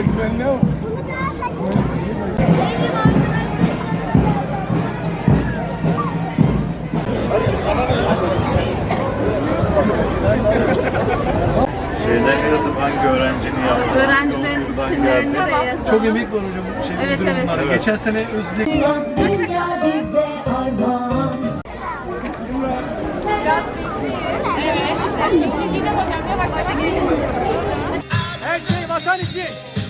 güvenli ama. Şeyden yazıp hangi öğrencinin yaptığı, Öğrencilerin isimlerini de yazalım. Çok emek var hocam. Şey, Evet, müdürüm evet. Geçen sene özlük Dünya bize armağan Biraz bekleyin. Evet. İkinci bakacağım. Ne bak? Her şey vatan için.